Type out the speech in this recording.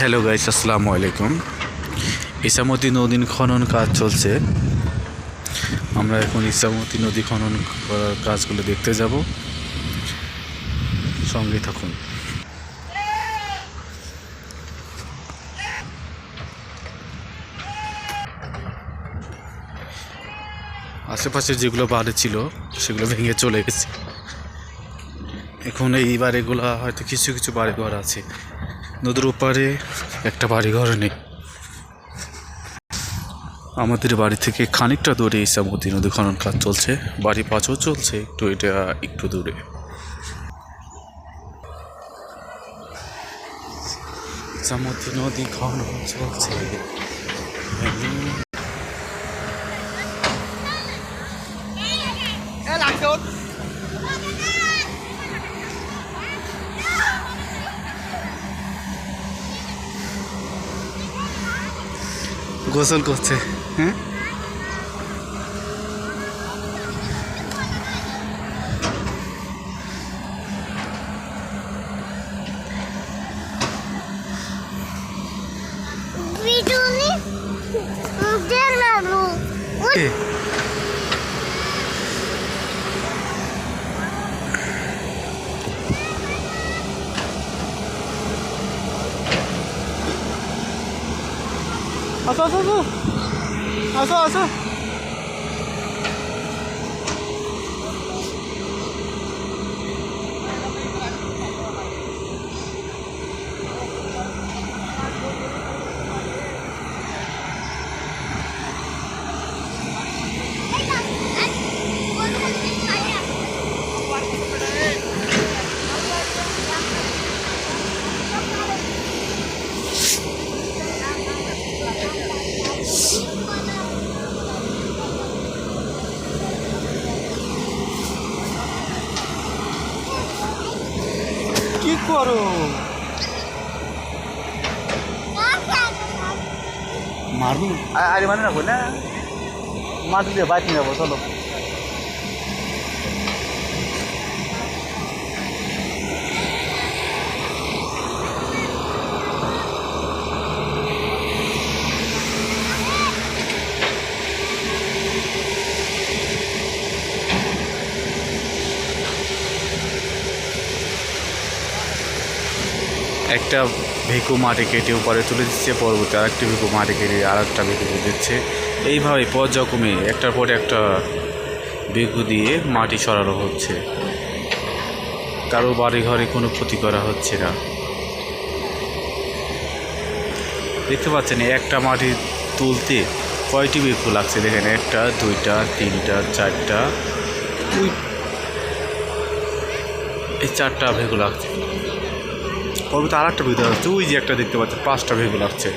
Hello guys আসসালামু আলাইকুম ইসামতি নদী খনন কাজ চলছে। আমরা এখন ইসামতি নদী খনন করার কাজগুলো দেখতে যাব। সঙ্গে থাকুন। আশেপাশে যেগুলো বাড়ি ছিল, সেগুলো ভেঙে চলে গেছে। এখন এই বাড়িগুলো হয়তো কিছু কিছু বাড়ি ঘর আছে। নদীর ওপারে একটা বাড়িঘর নেই। আমাদের বাড়ি থেকে খানিকটা দূরে ইসামতি নদী খনন কাজ চলছে। বাড়ি পাঁচও চলছে, একটু এটা একটু দূরে। ইসামতি নদী খনন চলছে। গোসল করছে। হ্যাঁ? Okay. Aso, aso, aso. Aso, aso. করো। মারবো? আরে মানে না বলে মাছ দিয়ে বাইক নিয়ে যাব চলো। একটা ভেকু মাটি কেটে উপরে তুলে দিচ্ছে, পরবর্তী আরেকটি ভেকু মাটি কেটে আর একটা ভেকু দিচ্ছে। এইভাবে পর্যায়ক্রমে একটার পরে একটা ভেকু দিয়ে মাটি সরানো হচ্ছে। কারও বাড়ি ঘরে কোনো ক্ষতি করা হচ্ছে না। দেখতে পাচ্ছেন, একটা মাটি তুলতে কয়টি ভেকু লাগছে? দেখেন, একটা, দুইটা, তিনটা, চারটা এই চারটা ভেকু লাগছে। পরবর্তী আর একটা ভিডিও যাচ্ছে ওই যে একটা দেখতে পাচ্ছে পাঁচটা ভেবে লাগছে।